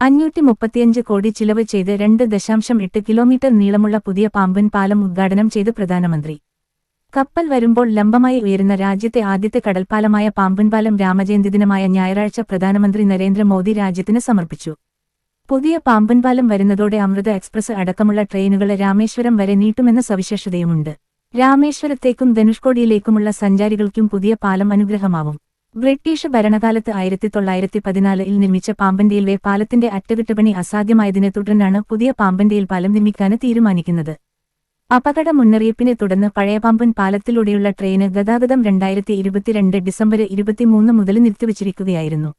അഞ്ഞൂറ്റി മുപ്പത്തിയഞ്ച് കോടി ചിലവ് ചെയ്ത് രണ്ട് ദശാംശം എട്ട് കിലോമീറ്റർ നീളമുള്ള പുതിയ പാമ്പൻ പാലം ഉദ്ഘാടനം ചെയ്ത് പ്രധാനമന്ത്രി. കപ്പൽ വരുമ്പോൾ ലംബമായി ഉയരുന്ന രാജ്യത്തെ ആദ്യത്തെ കടൽപ്പാലമായ പാമ്പൻപാലം രാമജയന്തി ദിനമായ ഞായറാഴ്ച പ്രധാനമന്ത്രി നരേന്ദ്രമോദി രാജ്യത്തിന് സമർപ്പിച്ചു. പുതിയ പാമ്പൻപാലം വരുന്നതോടെ അമൃത എക്സ്പ്രസ് അടക്കമുള്ള ട്രെയിനുകളെ രാമേശ്വരം വരെ നീട്ടുമെന്ന സവിശേഷതയുമുണ്ട്. രാമേശ്വരത്തേക്കും ധനുഷ്കോടിയിലേക്കുമുള്ള സഞ്ചാരികൾക്കും പുതിയ പാലം അനുഗ്രഹമാവും. ബ്രിട്ടീഷ് ഭരണകാലത്ത് ആയിരത്തി തൊള്ളായിരത്തി പതിനാലിൽ നിർമ്മിച്ച പാമ്പന്തിയിലെ പാലത്തിന്റെ അറ്റകുറ്റപ്പണി അസാധ്യമായതിനെ തുടർന്നാണ് പുതിയ പാമ്പന്തിയിൽ പാലം നിർമ്മിക്കാൻ തീരുമാനിക്കുന്നത്. അപകട മുന്നറിയിപ്പിനെ തുടർന്ന് പഴയ പാമ്പൻ പാലത്തിലൂടെയുള്ള ട്രെയിന് ഗതാഗതം രണ്ടായിരത്തി ഇരുപത്തിരണ്ട് ഡിസംബർ ഇരുപത്തിമൂന്ന് മുതൽ നിർത്തിവച്ചിരിക്കുകയായിരുന്നു.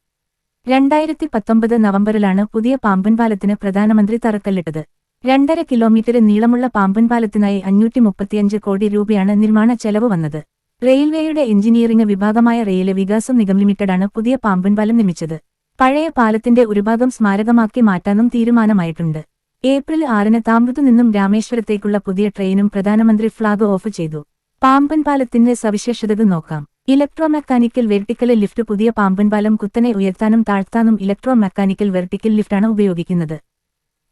രണ്ടായിരത്തി പത്തൊമ്പത് നവംബറിലാണ് പുതിയ പാമ്പൻ പാലത്തിന് പ്രധാനമന്ത്രി തറക്കല്ലിട്ടത്. രണ്ടര കിലോമീറ്റർ നീളമുള്ള പാമ്പൻ പാലത്തിനായി അഞ്ഞൂറ്റി മുപ്പത്തിയഞ്ച് കോടി രൂപയാണ് നിർമ്മാണ ചെലവ് വന്നത്. റെയിൽവേയുടെ എഞ്ചിനീയറിംഗ് വിഭാഗമായ റെയിൽവേ വികാസം നിഗം ലിമിറ്റഡാണ് പുതിയ പാമ്പൻ പാലം നിർമ്മിച്ചത്. പഴയ പാലത്തിന്റെ ഒരു ഭാഗം സ്മാരകമാക്കി മാറ്റാനും തീരുമാനമായിട്ടുണ്ട്. ഏപ്രിൽ ആറിന് താമൃത്തു നിന്നും രാമേശ്വരത്തേക്കുള്ള പുതിയ ട്രെയിനും പ്രധാനമന്ത്രി ഫ്ളാഗ് ഓഫ് ചെയ്തു. പാമ്പൻ പാലത്തിന്റെ സവിശേഷതകൾ നോക്കാം. ഇലക്ട്രോ മെക്കാനിക്കൽ വെർട്ടിക്കൽ ലിഫ്റ്റ് പുതിയ പാമ്പൻ പാലം കുത്തനെ ഉയർത്താനും താഴ്ത്താനും ഇലക്ട്രോ മെക്കാനിക്കൽ വെർട്ടിക്കൽ ലിഫ്റ്റാണ് ഉപയോഗിക്കുന്നത്.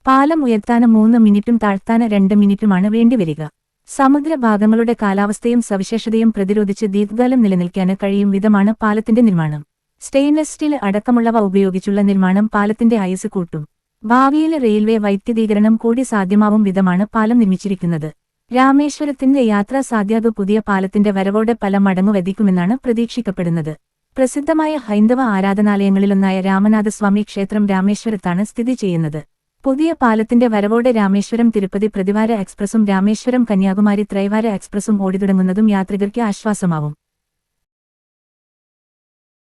പാലം ഉയർത്താനും മൂന്ന് മിനിറ്റും താഴ്ത്താന് രണ്ട് മിനിറ്റുമാണ് വേണ്ടിവരിക. സമുദ്രഭാഗങ്ങളുടെ കാലാവസ്ഥയും സവിശേഷതയും പ്രതിരോധിച്ച് ദീർഘകാലം നിലനിൽക്കാൻ കഴിയും വിധമാണ് പാലത്തിന്റെ നിർമ്മാണം. സ്റ്റെയിൻലെസ് സ്റ്റീൽ അടക്കമുള്ളവ ഉപയോഗിച്ചുള്ള നിർമ്മാണം പാലത്തിന്റെ ആയുസ് കൂട്ടും. ഭാവിയിൽ റെയിൽവേ വൈദ്യുതീകരണം കൂടി സാധ്യമാവും വിധമാണ് പാലം നിർമ്മിച്ചിരിക്കുന്നത്. രാമേശ്വരത്തിന്റെ യാത്രാ സാധ്യത പുതിയ പാലത്തിന്റെ വരവോടെ പല മടങ്ങു വധിക്കുമെന്നാണ് പ്രതീക്ഷിക്കപ്പെടുന്നത്. പ്രസിദ്ധമായ ഹൈന്ദവ ആരാധനാലയങ്ങളിലൊന്നായ രാമനാഥസ്വാമി ക്ഷേത്രം രാമേശ്വരത്താണ് സ്ഥിതി ചെയ്യുന്നത്. പുതിയ പാലത്തിന്റെ വരവോടെ രാമേശ്വരം തിരുപ്പതി പ്രതിവാര എക്സ്പ്രസും രാമേശ്വരം കന്യാകുമാരി ത്രൈവാര എക്സ്പ്രസും ഓടിത്തുടങ്ങുന്നതും യാത്രികർക്ക് ആശ്വാസമാവും.